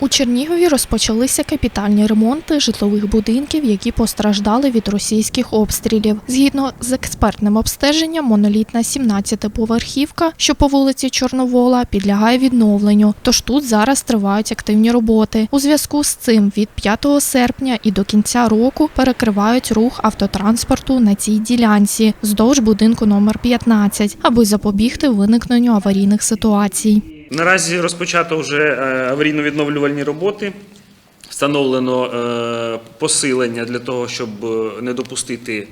У Чернігові розпочалися капітальні ремонти житлових будинків, які постраждали від російських обстрілів. Згідно з експертним обстеженням, монолітна 17-поверхівка, що по вулиці Чорновола, підлягає відновленню. Тож тут зараз тривають активні роботи. У зв'язку з цим від 5 серпня і до кінця року перекривають рух автотранспорту на цій ділянці вздовж будинку номер 15, аби запобігти виникненню аварійних ситуацій. Наразі розпочато вже е, аварійно-відновлювальні роботи. Встановлено е, посилення для того, щоб е, не допустити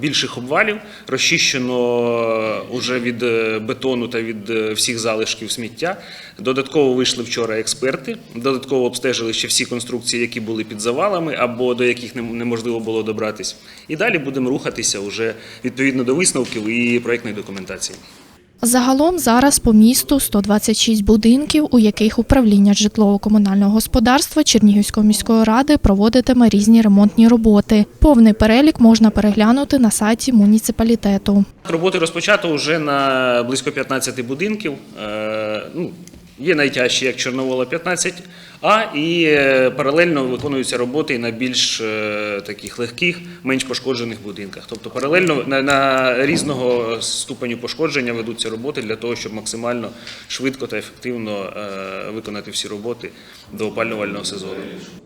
більших обвалів. Розчищено вже від бетону та від всіх залишків сміття. Додатково вийшли вчора експерти. Додатково обстежили ще всі конструкції, які були під завалами або до яких неможливо було добратись. І далі будемо рухатися вже відповідно до висновків і проєктної документації. Загалом зараз по місту 126 будинків, у яких управління житлово-комунального господарства Чернігівської міської ради проводитиме різні ремонтні роботи. Повний перелік можна переглянути на сайті муніципалітету. Роботи розпочато вже на близько 15 будинків. Є найтяжчі, як Чорновола 15, а і е, паралельно виконуються роботи на більш е, таких легких, менш пошкоджених будинках. Тобто паралельно на, на різного ступеню пошкодження ведуться роботи для того, щоб максимально швидко та ефективно е, виконати всі роботи до опалювального сезону.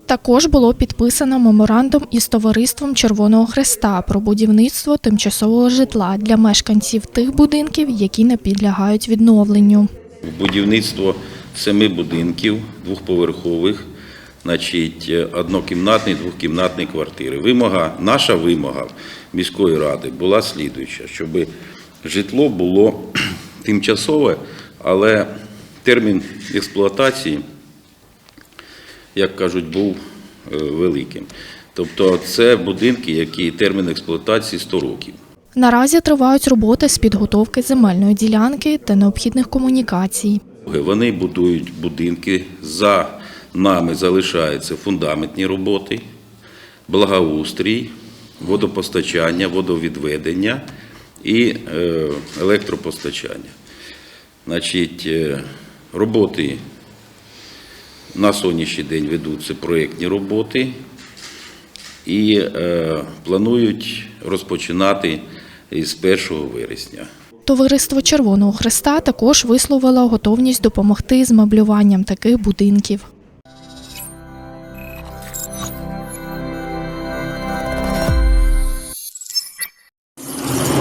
Також було підписано меморандум із товариством Червоного Хреста про будівництво тимчасового житла для мешканців тих будинків, які не підлягають відновленню. Будівництво семи будинків двохповерхових, значить, однокімнатні, двохкімнатні квартири. Вимога, наша вимога міської ради була слідуюча, щоб житло було тимчасове, але термін експлуатації, як кажуть, був е, великим. Тобто це будинки, які термін експлуатації 100 років. Наразі тривають роботи з підготовки земельної ділянки та необхідних комунікацій. Вони будують будинки. За нами залишаються фундаментні роботи, благоустрій, водопостачання, водовідведення і е, електропостачання. Значить, е, роботи на сьогоднішній день ведуться проєктні роботи і е, планують розпочинати із 1 вересня. Товариство Червоного Хреста також висловило готовність допомогти з меблюванням таких будинків.